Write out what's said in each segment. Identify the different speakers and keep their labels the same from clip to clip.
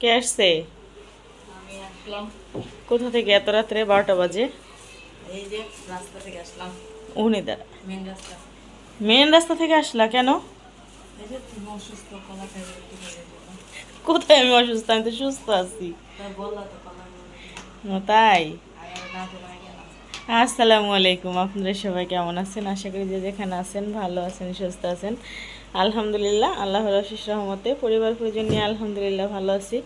Speaker 1: কে আসছে?
Speaker 2: আসলাম।
Speaker 1: কোথা থেকে? এত রাত্রে বারোটা বাজে। উনি দ্বারা
Speaker 2: মেন রাস্তা।
Speaker 1: থেকে আসলা কেন? কোথায় আমি অসুস্থ? আমি তো সুস্থ আছি।
Speaker 2: তাই
Speaker 1: আসসালামু আলাইকুম। আপনারা সবাই কেমন আছেন? আশা করি যে যেখানে আছেন ভালো আছেন সুস্থ আছেন। আলহামদুলিল্লাহ, আল্লাহর অশেষ রহমতে পরিবার পরিজন নিয়ে আলহামদুলিল্লাহ ভালো আছি।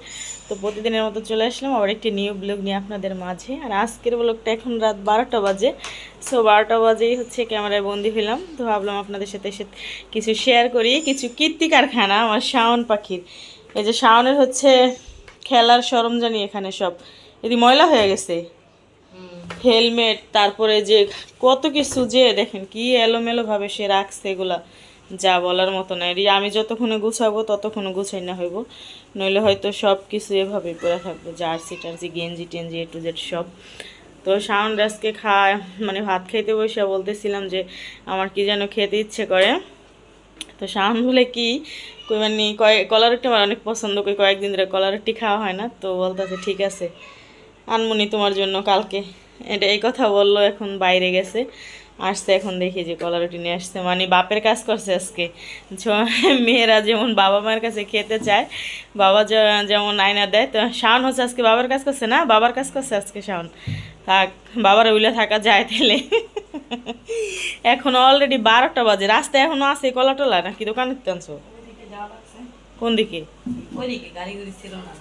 Speaker 1: তো প্রতিদিনের মতো চলে আসলাম আবার একটি নিউ ব্লগ নিয়ে আপনাদের মাঝে। আর আজকের ব্লগটা এখন রাত বারোটা বাজে। সো বারোটা বাজেই হচ্ছে ক্যামেরায় বন্দি হলাম তো ভাবলাম আপনাদের সাথে কিছু শেয়ার করি। কিছু কীর্তি কারখানা, আমার শাওন পাখির। এই যে শাওনের হচ্ছে খেলার সরঞ্জানি এখানে সব। এদি ময়লা হয়ে গেছে। হেলমেট তারপরে যে কত কিছু যে দেখেন, কি এলোমেলোভাবে সে রাখছে এগুলা। যা বলার মতো না এটি আমি যতক্ষণে গুছাবো ততক্ষণে গুছাই না হইব। নইলে হয়তো সব কিছু এভাবে পরে থাকবে। জার্সি টার্সি, গেঞ্জি টেঞ্জি, এ টু জেড সব। তো শাওন রাজকে খায় মানে ভাত খাইতে বসে বলতেছিলাম যে, আমার কি যেন খেতে ইচ্ছে করে। তো শাওন বলে, কি? মানে কলা রুটি আমার অনেক পছন্দ। করি কয়েকদিন ধরে কলা রুটি খাওয়া হয় না। তো বলতেছে, ঠিক আছে, আনমনি তোমার জন্য কালকে। এটা এই কথা বলল, এখন বাইরে গেছে। আসছে এখন দেখি যে কলা রুটি নিয়ে আসছে। মানে বাপের কাজ করছে আজকে। মেয়েরা যেমন বাবা মায়ের কাছে খেতে চায়, বাবা যেমন আয়না দেয়, তো শাওন হচ্ছে আজকে বাবার কাজ করছে না? বাবার কাজ করছে আজকে শাওন? থাক, বাবার উইলে থাকা যায় তাহলে। এখন অলরেডি বারোটা বাজে। রাস্তায় এখনও আছে কলা টলা নাকি দোকানে আনছো কোন দিকে?
Speaker 2: ওইদিকে গাড়ি ছিল না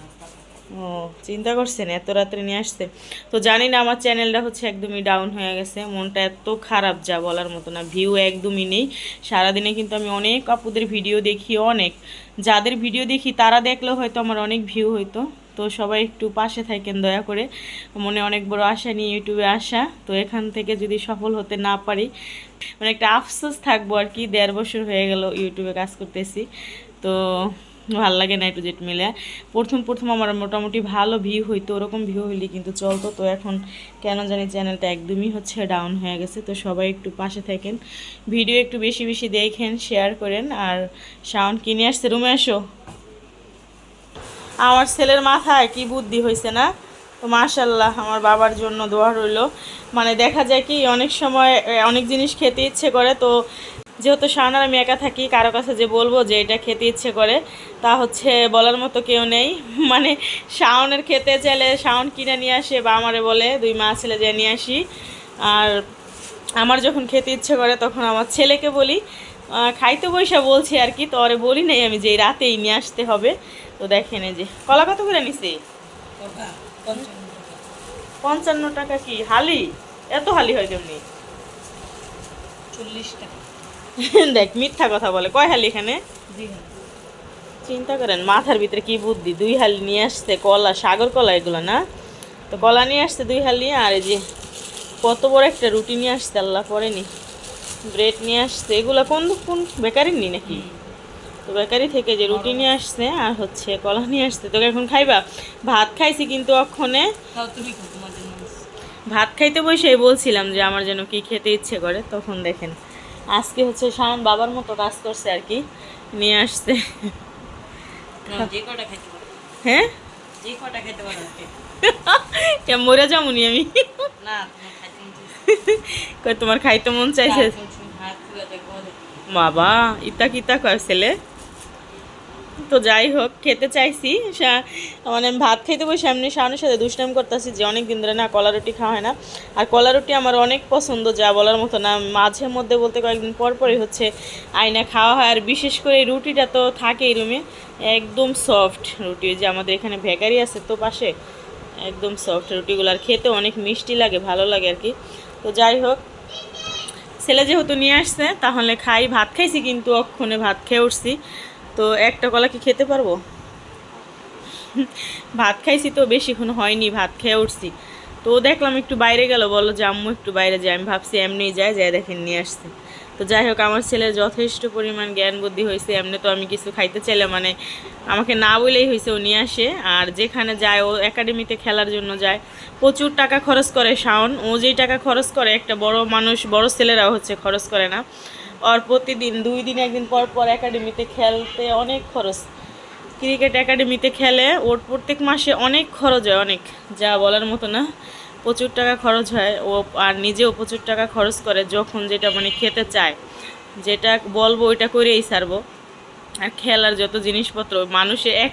Speaker 1: ও, চিন্তা করছেন, এত রাত্রে নিয়ে আসতে। তো জানি না, আমার চ্যানেলটা হচ্ছে একদমই ডাউন হয়ে গেছে, মনটা এত খারাপ যা বলার মতো না ভিউ একদমই নেই। সারাদিনে কিন্তু আমি অনেক আপুদের ভিডিও দেখি, অনেক। যাদের ভিডিও দেখি, তারা দেখলেও হয়তো আমার অনেক ভিউ হইতো। তো সবাই একটু পাশে থাকেন দয়া করে। মনে অনেক বড় আশা নিয়ে ইউটিউবে আসা। তো এখান থেকে যদি সফল হতে না পারি মানে একটা আফসোস থাকব আর কি, দেড় বছর হয়ে গেল ইউটিউবে কাজ করতেছি। তো ভালো লাগে না একটু জেট মিলে। প্রথম প্রথম আমার মোটামুটি ভালো ভিউ হইতো, ওরকম ভিউ হইলে কিন্তু চলতো। তো এখন কেন জানি চ্যানেলটা একদমই হচ্ছে ডাউন হয়ে গেছে। তো সবাই একটু পাশে থাকেন। ভিডিও একটু বেশি বেশি দেখেন শেয়ার করেন। আর সাউন্ড কিনে আসছে রুমে এসো আমার ছেলের মাথায় কি বুদ্ধি হয়েছে না? তো মাশাল্লাহ আমার বাবার জন্য দোয়া রইল। মানে দেখা যায় কি, অনেক সময় অনেক জিনিস খেতে ইচ্ছে করে। তো যেহেতু শাওন আর আমি একা থাকি কারও কাছে যে বলব যে এটা খেতে ইচ্ছে করে তা হচ্ছে বলার মতো কেউ নেই। মানে শাওনের খেতে চাইলে শাওন কিনে নিয়ে আসে বা আমারে বলে দুই মা ছেলে যে নিয়ে আসি। আর আমার যখন খেতে ইচ্ছে করে তখন আমার ছেলেকে বলি। খাইতে বৈশা বলছি আর কি তো ওরে বলি নাই আমি যে এই রাতেই নিয়ে আসতে হবে। তো দেখেন এই যে কলা কত করে নিছে?
Speaker 2: পঞ্চান্ন টাকা
Speaker 1: কি হালি? এত হালি হয় কেমনি?
Speaker 2: চল্লিশ টাকা।
Speaker 1: দেখ মিথ্যা কথা বলে। কয় হালি এখানে? চিন্তা করেন মাথার ভিতরে কি বুদ্ধি? দুই হালি নিয়ে আসছে কলা সাগর কলা এগুলো না? তো কলা নিয়ে আসছে দুই হালি আর এই যে কত বড় একটা রুটি নিয়ে আসছে আল্লাহ পরেনি ব্রেড নিয়ে আসছে এগুলো কোন কোন বেকারির নি নাকি? তো বেকারি থেকে যে রুটি নিয়ে আসছে আর হচ্ছে কলা নিয়ে আসছে। তোকে এখন খাইবা? ভাত খাইছি কিন্তু অক্ষণে। ভাত খাইতে বসে বলছিলাম যে আমার যেন কি খেতে ইচ্ছে করে তখন দেখেন আজকে হচ্ছে সায়ন বাবার মতো কাজ করছে আর কি নিয়ে আসছে। হ্যাঁ? মরে যামুনি আমি?
Speaker 2: তোমার খাইতে মন চাইছে।
Speaker 1: মন। বাবা ইতা কিতা কয় ছেলে? তো যাই হোক, খেতে চাইছি। মানে ভাত খাইতে বসে এমনি সামনের সাথে দুষ্টাম করতেছি যে অনেক দিন ধরে না কলা রুটি খাওয়া হয় না। আর কলা রুটি আমার অনেক পছন্দ যা বলার মতো না। মাঝে মধ্যে বলতে কয়েকদিন পর পরই হচ্ছে আয়না খাওয়া হয়। আর বিশেষ করে রুটিটা তো থাকে এই রুমে। একদম সফট রুটি। যে আমাদের এখানে ভেকারি আছে তো পাশে। একদম সফট রুটিগুলো। আর খেতে অনেক মিষ্টি লাগে, ভালো লাগে আর কি। তো যাই হোক, ছেলে যেহেতু নিয়ে আসছে, তাহলে খাই। ভাত খাইছি কিন্তু, অক্ষণে ভাত খেয়ে উঠছি। তো একটা কলা কি খেতে পারব? ভাত খাইছি তো বেশিক্ষণ হয়নি, ভাত খেয়ে উঠছি। তো দেখলাম একটু বাইরে গেল, বলল যে আম্মু একটু বাইরে যায়, আমি ভাবছি এমনি যায় যায় দেখেন, নিয়ে আসছে। তো যাই হোক, আমার ছেলের যথেষ্ট পরিমাণ জ্ঞান বুদ্ধি হয়েছে এমনি তো আমি কিছু খাইতে চাইলে মানে আমাকে না বলেই হয়েছে ও নিয়ে আসে, আর যেখানে যায়, ও একাডেমিতে খেলার জন্য যায়। প্রচুর টাকা খরচ করে, শাওন। ও যেই টাকা খরচ করে, একটা বড় মানুষ, বড় ছেলেরাও হচ্ছে, খরচ করে না। আর প্রতিদিন, দুই দিন, একদিন পর পর একাডেমিতে খেলতে অনেক খরচ। ক্রিকেট একাডেমিতে খেলে ওর প্রত্যেক মাসে অনেক খরচ হয়, অনেক। যা বলার মতো না। প্রচুর টাকা খরচ হয়। ও আর নিজেও প্রচুর টাকা খরচ করে যখন যেটা মানে খেতে চায়। যেটা বলব ওইটা করেই ছাড়বো। আর খেলার যত জিনিসপত্র, মানুষে এক,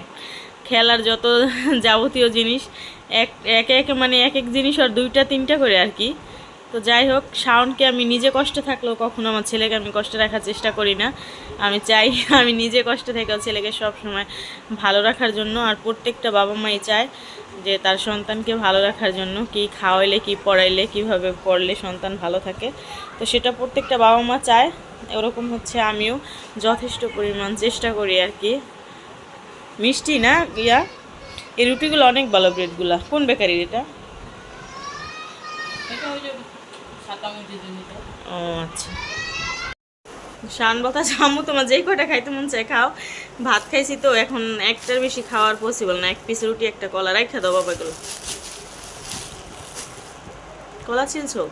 Speaker 1: খেলার যত যাবতীয় জিনিস, এক, একে একে মানে এক এক জিনিস আর দুইটা, তিনটা করে আর কি। তো যাই হোক, শাওনকে আমি নিজে কষ্টে থাকলেও কখনো আমার ছেলেকে আমি কষ্টে রাখার চেষ্টা করি না। আমি চাই আমি নিজে কষ্টে থেকেও ছেলেকে সব সময় ভালো রাখার জন্য, আর প্রত্যেকটা বাবা মাই চায় যে তার সন্তানকে ভালো রাখার জন্য, কি খাওয়াইলে, কি পড়াইলে, কীভাবে পড়লে সন্তান ভালো থাকে। তো সেটা প্রত্যেকটা বাবা মা চায়, ওরকম হচ্ছে আমিও যথেষ্ট পরিমাণ চেষ্টা করি আর কি। মিষ্টি না, ইয়া? এই রুটিগুলো অনেক ভালো ব্রেডগুলো কোন বেকারির এটা?
Speaker 2: এটা
Speaker 1: ও আচ্ছা। শান বতা জামু তোমার যেই কটা খাইতে মন চায় খাও। ভাত খাইছি তো এখন একটার বেশি খাওয়ার পসিবল না। এক পিস রুটি একটা কলা রাখা দাও বাবা এগুলো। কলা ছিলছো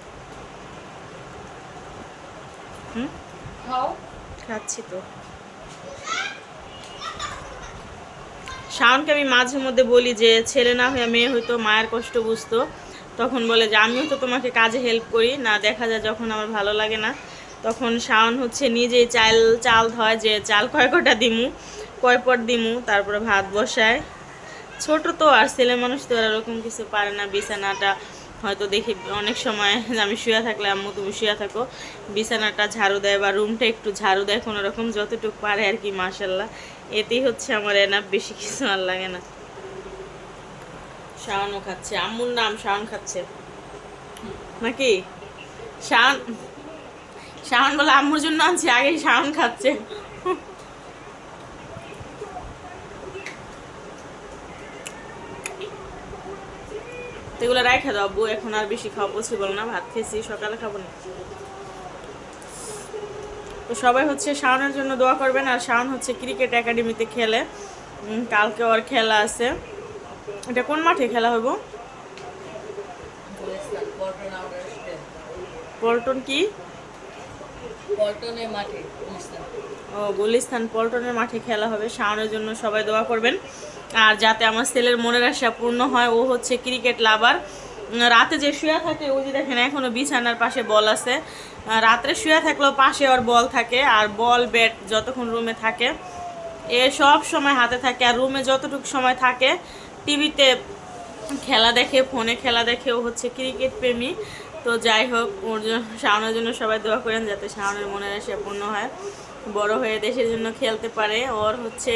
Speaker 1: হুম? খাচ্ছি তো। শাওনকে আমি মাঝে মধ্যে বলি যে ছেলে না হয়ে মেয়ে হয়তো মায়ের কষ্ট বুঝতো। তখন বলে যে, আমিও তো তোমাকে কাজে হেল্প করি। না, দেখা যায় যখন আমার ভালো লাগে না, তখন শাওন হচ্ছে নিজেই চাল চাল ধয় যে, চাল কয় কটা দিমু? কয় পট দিমু? তারপরে ভাত বসায়। ছোট তো, আর ছেলে মানুষ তো এরকম কিছু পারে না, বিছানাটা হয়তো দেখি অনেক সময় আমি শুয়ে থাকলে, আম্মু, তুমি শুয়ে থাকো। বিছানাটা ঝাড়ু দেয় বা রুমটা একটু ঝাড়ু দেয়, কোনো রকম, যতটুকু পারে আর কি মাসাল্লাহ এতেই হচ্ছে আমার এনাফ বেশি কিছু আর লাগে না। শাওনও খাচ্ছে, আম্মুর নাম শাওন খাচ্ছে। নাকি? বলে আম্মুর জন্য শাওন খাচ্ছে। এগুলো দাও এখন আর বেশি খাওয়া পসিবল না, ভাত খেয়েছি, সকালে খাব না। তো সবাই হচ্ছে শাওনের জন্য দোয়া করবেন, আর শাওন হচ্ছে ক্রিকেট একাডেমিতে খেলে। কালকে ওর খেলা আছে। এটা কোন মাঠে খেলা হব
Speaker 2: পল্টন
Speaker 1: কি?
Speaker 2: পল্টনের মাঠে
Speaker 1: ও গুলিস্তান পল্টনের মাঠে খেলা হবে। শাওনের জন্য সবাই দোয়া করবেন। আর যাতে আমার ছেলের মনের আশা পূর্ণ হয় ও হচ্ছে ক্রিকেট লাভার। রাতে যে শুয়ে থাকে ওই যে দেখেন এখনও বিছানার পাশে বল আছে। রাত্রে শুয়ে থাকলেও পাশে ওর বল থাকে আর বল ব্যাট যতক্ষণ রুমে থাকে এ সব সময় হাতে থাকে। আর রুমে যতটুকু সময় থাকে টিভিতে খেলা দেখে, ফোনে খেলা দেখে, ও হচ্ছে ক্রিকেট প্রেমী। তো যাই হোক, ওর জন্য শাওনের জন্য সবাই দোয়া করেন যাতে শাওনের মনের আশা পূর্ণ হয়। বড় হয়ে দেশের জন্য খেলতে পারে। ওর হচ্ছে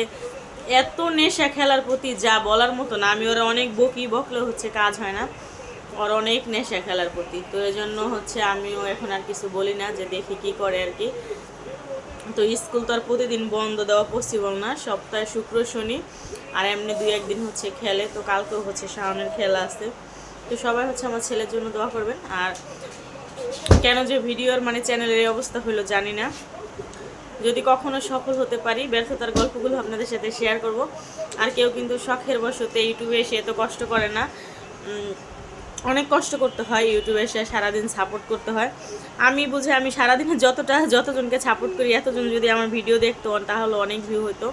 Speaker 1: এত নেশা খেলার প্রতি যা বলার মতো না, আমি ওরা অনেক বকি বকলেও হচ্ছে কাজ হয় না। ওর অনেক নেশা খেলার প্রতি। তো এই জন্য হচ্ছে আমিও এখন আর কিছু বলি না যে দেখি কি করে আর কি। তো স্কুল তো আর প্রতিদিন বন্ধ দেওয়া পসিবল না, সপ্তাহে শুক্র, শনি আর এমনি দুই একদিন হচ্ছে খেলে, তো কালকেও হচ্ছে শাওনের খেলা আছে। তো সবাই হচ্ছে আমার ছেলের জন্য দোয়া করবেন। আর কেন যে ভিডিওর মানে চ্যানেলের এই অবস্থা হলো জানি না। যদি কখনো সফল হতে পারি, ব্যর্থতার গল্পগুলো আপনাদের সাথে শেয়ার করব। আর কেউ কিন্তু শখের বশতে ইউটিউবে এসে এত কষ্ট করে না অনেক কষ্ট করতে হয় ইউটিউবে এসে সারাদিন সাপোর্ট করতে হয়। আমি বুঝে আমি সারাদিনে যতটা, যতজনকে সাপোর্ট করি, এতজন যদি আমার ভিডিও দেখতো, তাহলে অনেক ভিউ হতো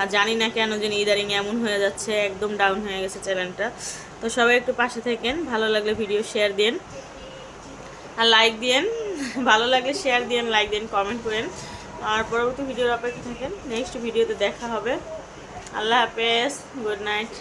Speaker 1: আর জানি না কেন যেন ইদারিং এমন হয়ে যাচ্ছে, একদম ডাউন হয়ে গেছে চ্যানেলটা তো সবাই একটু পাশে থাকেন, ভালো লাগলে ভিডিও শেয়ার দিন আর লাইক দিয়েন, ভালো লাগলে শেয়ার দিয়েন লাইক দিন কমেন্ট করেন। আর পরবর্তী ভিডিওর অপেক্ষা থাকেন নেক্সট ভিডিওতে দেখা হবে। আল্লাহ হাফেজ গুড নাইট